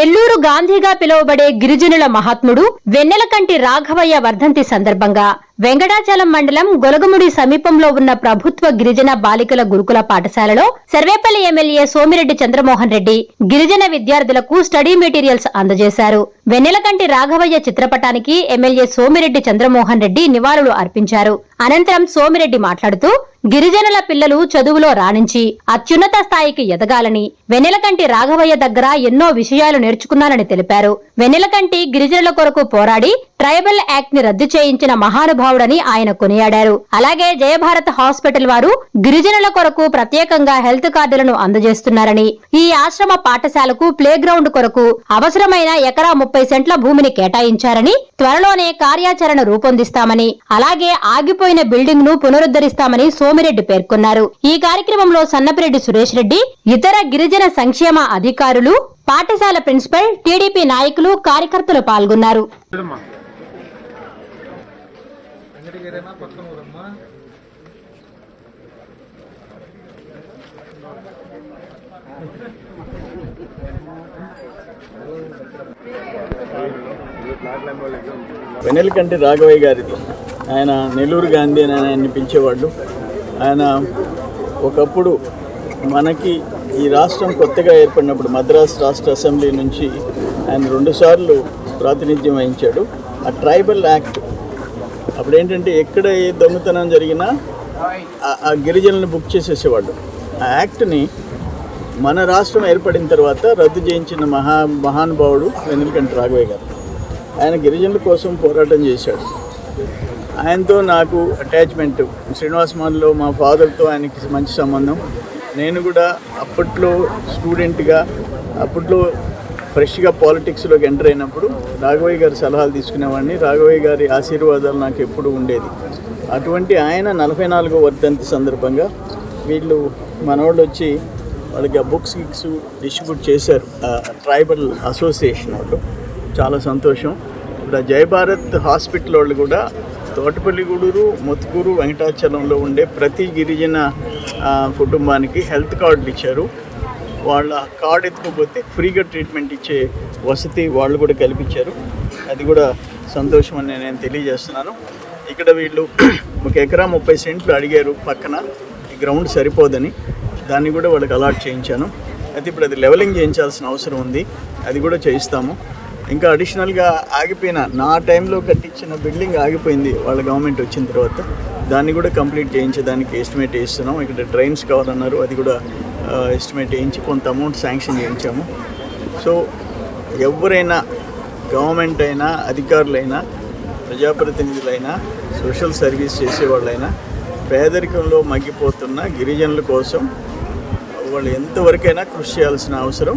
నెల్లూరు గాంధీగా పిలువబడే గిరిజనుల మహాత్ముడు వెన్నెలకంటి రాఘవయ్య వర్ధంతి సందర్భంగా వెంకటాచలం మండలం గొలగముడి సమీపంలో ఉన్న ప్రభుత్వ గిరిజన బాలికల గురుకుల పాఠశాలలో సర్వేపల్లి ఎమ్మెల్యే సోమిరెడ్డి చంద్రమోహన్ రెడ్డి గిరిజన విద్యార్థులకు స్టడీ మెటీరియల్స్ అందజేశారు. వెన్నెలకంటి రాఘవయ్య చిత్రపటానికి ఎమ్మెల్యే సోమిరెడ్డి చంద్రమోహన్ రెడ్డి నివాళులు అర్పించారు. అనంతరం సోమిరెడ్డి మాట్లాడుతూ గిరిజనుల పిల్లలు చదువులో రాణించి అత్యున్నత స్థాయికి ఎదగాలని వెన్నెలకంటి రాఘవయ్య దగ్గర ఎన్నో విషయాలు నేర్చుకున్నానని తెలిపారు. వెన్నెలకంటి గిరిజనుల కొరకు పోరాడి ట్రైబల్ యాక్ట్ని రద్దు చేయించిన మహానుభావుడని ఆయన కొనియాడారు. అలాగే జయభారత్ హాస్పిటల్ వారు గిరిజనుల కొరకు ప్రత్యేకంగా హెల్త్ కార్డులను అందజేస్తున్నారని ఈ ఆశ్రమ పాఠశాలకు ప్లే గ్రౌండ్ కొరకు అవసరమైన ఎకరా ముప్పై సెంట్ల భూమిని కేటాయించారని త్వరలోనే కార్యాచరణ రూపొందిస్తామని అలాగే ఆగిపోయిన బిల్డింగ్ను పునరుద్ధరిస్తామని సోమిరెడ్డి పేర్కొన్నారు. ఈ కార్యక్రమంలో సన్నపిరెడ్డి సురేష్ రెడ్డి ఇతర గిరిజన సంక్షేమ అధికారులు పాఠశాల ప్రిన్సిపల్ టీడీపీ నాయకులు కార్యకర్తలు పాల్గొన్నారు. వెంకటగిరేనా? పక్కన ఊరమ్మా? వెన్నెలకంటి రాఘవయ్య గారిది. ఆయన నెల్లూరు గాంధీ అని ఆయన్ని పిలిచేవాళ్ళు. ఆయన ఒకప్పుడు మనకి ఈ రాష్ట్రం కొత్తగా ఏర్పడినప్పుడు మద్రాస్ రాష్ట్ర అసెంబ్లీ నుంచి ఆయన రెండుసార్లు ప్రాతినిధ్యం వహించాడు. ఆ ట్రైబల్ యాక్ట్ అప్పుడు ఏంటంటే ఎక్కడ ఏ దొంగతనం జరిగినా ఆ- గిరిజనులను బుక్ చేసేసేవాళ్ళు. ఆ యాక్ట్ని మన రాష్ట్రం ఏర్పడిన తర్వాత రద్దు చేయించిన మహా మహానుభావుడు వెన్నెలకంటి రాఘవయ్య గారు. ఆయన గిరిజనుల కోసం పోరాటం చేశాడు. ఆయనతో నాకు అటాచ్మెంట్ శ్రీనివాస్ మాన్లో మా ఫాదర్తో ఆయనకి మంచి సంబంధం. నేను కూడా అప్పట్లో స్టూడెంట్గా అప్పట్లో ఫ్రెష్గా పాలిటిక్స్లోకి ఎంటర్ అయినప్పుడు రాఘవయ్య గారి సలహాలు తీసుకునేవాడిని. రాఘవయ్య గారి ఆశీర్వాదాలు నాకు ఎప్పుడు ఉండేది. అటువంటి ఆయన నలభై నాలుగో వర్ధంతి సందర్భంగా వీళ్ళు మనవాళ్ళు వచ్చి వాళ్ళకి ఆ బుక్స్ గిక్స్ డిస్ట్రిబ్యూట్ చేశారు. ట్రైబల్ అసోసియేషన్ వాళ్ళు. చాలా సంతోషం. ఇప్పుడు ఆ జయభారత్ హాస్పిటల్ వాళ్ళు కూడా తోటపల్లిగూడూరు మొత్తుకూరు వెంకటాచలంలో ఉండే ప్రతి గిరిజన కుటుంబానికి హెల్త్ కార్డులు ఇచ్చారు. వాళ్ళ కార్డు ఎత్తుకుపోతే ఫ్రీగా ట్రీట్మెంట్ ఇచ్చే వసతి వాళ్ళు కూడా కల్పించారు. అది కూడా సంతోషం అని నేను తెలియజేస్తున్నాను. ఇక్కడ వీళ్ళు ఒక ఎకరా ముప్పై సెంట్లు అడిగారు పక్కన. ఈ గ్రౌండ్ సరిపోదని. దాన్ని కూడా వాళ్ళకి అలాట్ చేయించాను. అయితే ఇప్పుడు అది లెవెలింగ్ చేయించాల్సిన అవసరం ఉంది. అది కూడా చేయిస్తాము. ఇంకా అడిషనల్గా ఆగిపోయిన నా టైంలో కట్టించిన బిల్డింగ్ ఆగిపోయింది. వాళ్ళ గవర్నమెంట్ వచ్చిన తర్వాత దాన్ని కూడా కంప్లీట్ చేయించడానికి ఎస్టిమేట్ చేస్తున్నాం. ఇక్కడ డ్రైన్స్ కావాలన్నారు. అది కూడా ఎస్టిమేట్ వేయించి కొంత అమౌంట్ శాంక్షన్ చేయించాము. సో ఎవరైనా గవర్నమెంట్ అయినా అధికారులైనా ప్రజాప్రతినిధులైనా సోషల్ సర్వీస్ చేసేవాళ్ళైనా పేదరికంలో మగ్గిపోతున్న గిరిజనుల కోసం వాళ్ళు ఎంతవరకైనా కృషి చేయాల్సిన అవసరం.